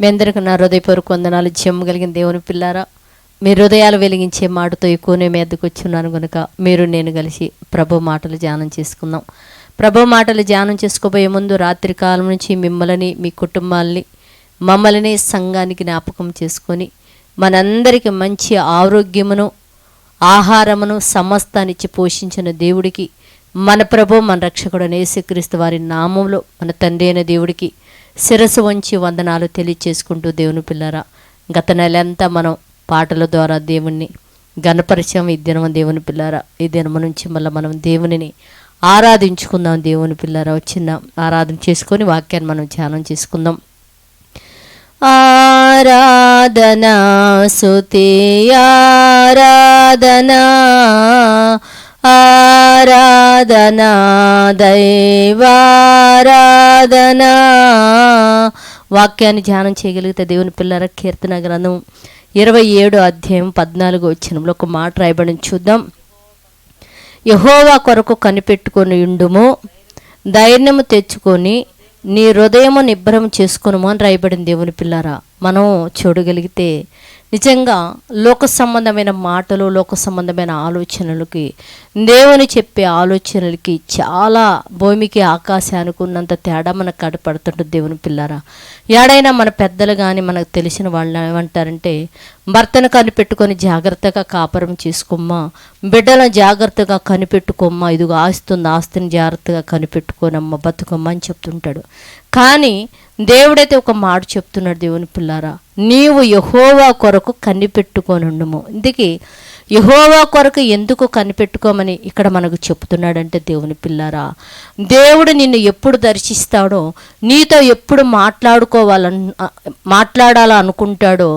మీ అందరికీ నా హృదయపూర్వక వందనాలు జమ్ము కలిగిన దేవుని పిల్లారా. మీ హృదయాలు వెలిగించే మాటతో ఎక్కువనే మీ ఎద్దకు వచ్చున్నాను కనుక మీరు నేను కలిసి ప్రభు మాటలు ధ్యానం చేసుకుందాం. ప్రభు మాటలు ధ్యానం చేసుకోబోయే ముందు రాత్రి కాలం నుంచి మిమ్మల్ని మీ కుటుంబాల్ని మమ్మల్ని సంఘానికి జ్ఞాపకం చేసుకొని మనందరికీ మంచి ఆరోగ్యమును ఆహారమును సమస్తానిచ్చి పోషించిన దేవుడికి మన ప్రభు మన రక్షకుడు యేసుక్రీస్తు వారి నామంలో మన తండ్రి అయిన దేవుడికి శిరస్సు వంచి వందనాలు తెలియచేసుకుంటూ దేవుని పిల్లరా గత నెలంతా మనం పాటల ద్వారా దేవుణ్ణి గణపరిచయం ఈ దినం దేవుని పిల్లారా. ఈ దినం నుంచి మళ్ళీ మనం దేవునిని ఆరాధించుకుందాం దేవుని పిల్లారా. వచ్చిన ఆరాధన చేసుకొని వాక్యాన్ని మనం ధ్యానం చేసుకుందాం. ఆరాధనా సుతి ఆరాధనా ఆరాధనా దైవారాధనా. వాక్యాన్ని ధ్యానం చేయగలిగితే దేవుని పిల్లల కీర్తన గ్రంథం ఇరవై ఏడు అధ్యాయం పద్నాలుగు వచ్చినంలో ఒక మాట రాయబడి చూద్దాం. యహోవా కొరకు కనిపెట్టుకొని ఉండుము ధైర్యము తెచ్చుకొని నీ హృదయము నిబ్బరం చేసుకునుము అని రాయబడింది దేవుని పిల్లారా మనం చూడగలిగితే నిజంగా లోక సంబంధమైన మాటలు లోక సంబంధమైన ఆలోచనలకి దేవుని చెప్పే ఆలోచనలకి చాలా భూమికి ఆకాశానికి ఉన్నంత తేడా మనకు కడపడుతుంటుంది దేవుని పిల్లారా. ఏడైనా మన పెద్దలు కానీ మనకు తెలిసిన వాళ్ళు ఏమంటారంటే భర్తను కనిపెట్టుకొని జాగ్రత్తగా కాపురం చేసుకోమ్మా. బిడ్డలను జాగ్రత్తగా కనిపెట్టుకోమ్మా. ఇదిగో ఆస్తుంది ఆస్తిని జాగ్రత్తగా కనిపెట్టుకోనమ్మా. బతుకమ్మా అని చెప్తుంటాడు. కానీ దేవుడైతే ఒక మాట చెప్తున్నాడు దేవుని పిల్లారా నీవు యహోవా కొరకు కనిపెట్టుకోనుండుము ఇందుకే యహోవా కొరకు ఎందుకు కనిపెట్టుకోమని ఇక్కడ మనకు చెప్తున్నాడంటే దేవుని పిల్లారా దేవుడు నిన్ను ఎప్పుడు దర్శిస్తాడో నీతో ఎప్పుడు మాట్లాడుకోవాలని మాట్లాడాలనుకుంటాడో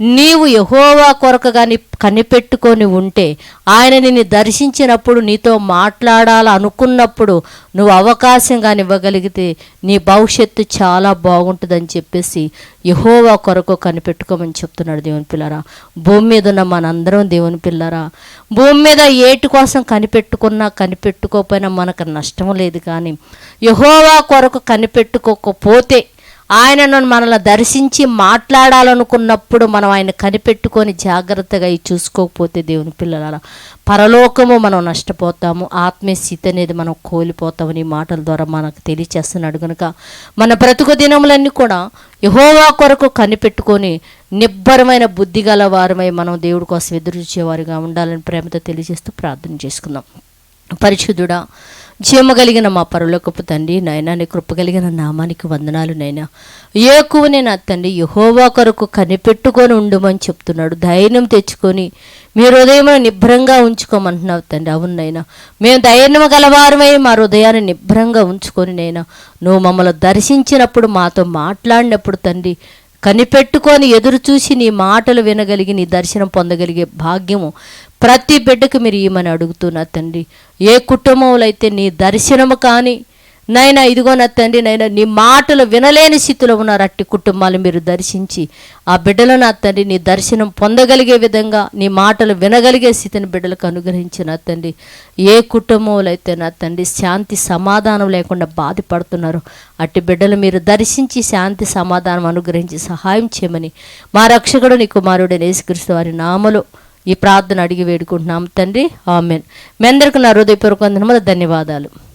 నీవు యహోవా కొరకు కానీ కనిపెట్టుకొని ఉంటే ఆయన నిన్ను దర్శించినప్పుడు నీతో మాట్లాడాలనుకున్నప్పుడు నువ్వు అవకాశం కానీ ఇవ్వగలిగితే నీ భవిష్యత్తు చాలా బాగుంటుందని చెప్పేసి యహోవా కొరకు కనిపెట్టుకోమని చెప్తున్నాడు దేవుని పిల్లరా. భూమి మీద ఉన్న మనందరం దేవుని పిల్లరా. భూమి మీద ఏటి కోసం కనిపెట్టుకున్నా కనిపెట్టుకోకపోయినా మనకు నష్టం లేదు కానీ యహోవా కొరకు కనిపెట్టుకోకపోతే ఆయనను మనల్ని దర్శించి మాట్లాడాలనుకున్నప్పుడు మనం ఆయన కనిపెట్టుకొని జాగ్రత్తగా చూసుకోకపోతే దేవుని పిల్లల పరలోకము మనం నష్టపోతాము ఆత్మీయ స్థితి అనేది మనం కోల్పోతామని మాటల ద్వారా మనకు తెలియచేస్తున్నాడు కనుక మన బ్రతుకు దినములన్నీ కూడా యహోవా కొరకు కనిపెట్టుకొని నిబ్బరమైన బుద్ధి గల వారమై మనం దేవుడి కోసం ఎదురుచేవారిగా ఉండాలని ప్రేమతో తెలియజేస్తూ ప్రార్థన చేసుకుందాం. పరిశుద్ధుడా జీమ కలిగిన మా పరలోకపు తండ్రి నాయన నీ కృప కలిగిన నామానికి వందనాలు నైనా ఏకువనే నా తండ్రి యహోవా కొరకు కనిపెట్టుకొని ఉండుమని చెప్తున్నాడు. ధైర్యం తెచ్చుకొని మీ హృదయం నిభ్రంగా ఉంచుకోమంటున్నావు తండ్రి. అవునైనా మేము ధైర్యం గలవారమై మా హృదయాన్ని నిభ్రంగా ఉంచుకొని నైనా నువ్వు మమ్మల్ని దర్శించినప్పుడు మాతో మాట్లాడినప్పుడు తండ్రి కనిపెట్టుకొని ఎదురు చూసి నీ మాటలు వినగలిగి నీ దర్శనం పొందగలిగే భాగ్యము ప్రతి బిడ్డకు మీరు ఏమని అడుగుతున్నా తండ్రి. ఏ కుటుంబంలో అయితే నీ దర్శనము కానీ నైనా ఇదిగో నా తండ్రి నైనా నీ మాటలు వినలేని స్థితిలో ఉన్నారు. అట్టి కుటుంబాలు మీరు దర్శించి ఆ బిడ్డలు నా తండ్రి నీ దర్శనం పొందగలిగే విధంగా నీ మాటలు వినగలిగే స్థితిని బిడ్డలకు అనుగ్రహించిన తండ్రి. ఏ కుటుంబంలో అయితే నా తండ్రి శాంతి సమాధానం లేకుండా బాధపడుతున్నారు అట్టి బిడ్డలు మీరు దర్శించి శాంతి సమాధానం అనుగ్రహించి సహాయం చేయమని మా రక్షకుడు నీ కుమారుడు యేసుక్రీస్తు వారి నామలో ఈ ప్రార్థన అడిగి వేడుకుంటున్నాం తండ్రి. ఆమెన్. మీ అందరికీ నా హృదయపూర్వక ధన్యవాదాలు.